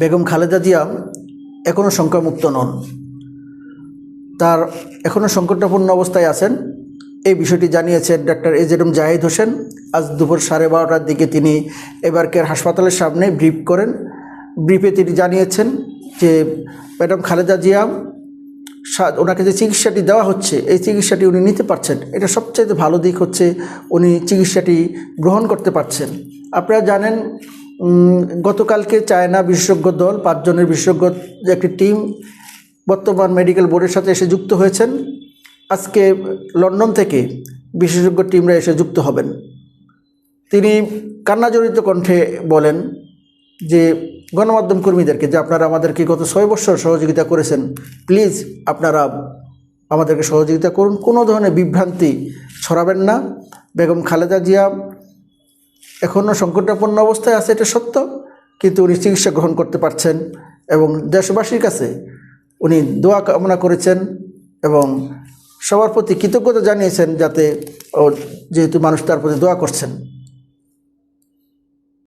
বেগম খালেদা জিয়া এখনও সংখ্যামুক্ত নন। তার এখনও সংকটাপূর্ণ অবস্থায় আছেন। এই বিষয়টি জানিয়েছেন ডাক্তার এজেডম জাহিদ হোসেন। আজ দুপুর সাড়ে বারোটার দিকে তিনি এবারকের হাসপাতালের সামনে ব্রিফ করেন। ব্রিফে তিনি জানিয়েছেন যে, ম্যাডাম খালেদা জিয়া ওনাকে যে চিকিৎসাটি দেওয়া হচ্ছে, এই চিকিৎসাটি উনি নিতে পারছেন। এটা সবচেয়ে ভালো দিক হচ্ছে উনি চিকিৎসাটি গ্রহণ করতে পারছেন। আপনারা জানেন গতকালকে চায়না বিশেষজ্ঞ দল, পাঁচজনের বিশেষজ্ঞ একটি টিম বর্তমান মেডিকেল বোর্ডের সাথে এসে যুক্ত হয়েছেন। আজকে লন্ডন থেকে বিশেষজ্ঞ টিমরা এসে যুক্ত হবেন। তিনি কান্নাজড়িত কণ্ঠে বলেন যে, গণমাধ্যম কর্মীদেরকে, যে আপনারা আমাদেরকে গত ছয় বছর সহযোগিতা করেছেন, প্লিজ আপনারা আমাদেরকে সহযোগিতা করুন। কোনো ধরনের বিভ্রান্তি ছড়াবেন না। বেগম খালেদা জিয়া এখনও সংকটাপন্ন অবস্থায় আছে, এটা সত্য। কিন্তু উনি চিকিৎসা গ্রহণ করতে পারছেন এবং দেশবাসীর কাছে উনি দোয়া কামনা করেছেন এবং সবার প্রতি কৃতজ্ঞতা জানিয়েছেন যাতে ও যেহেতু মানুষ তার প্রতি দোয়া করছেন।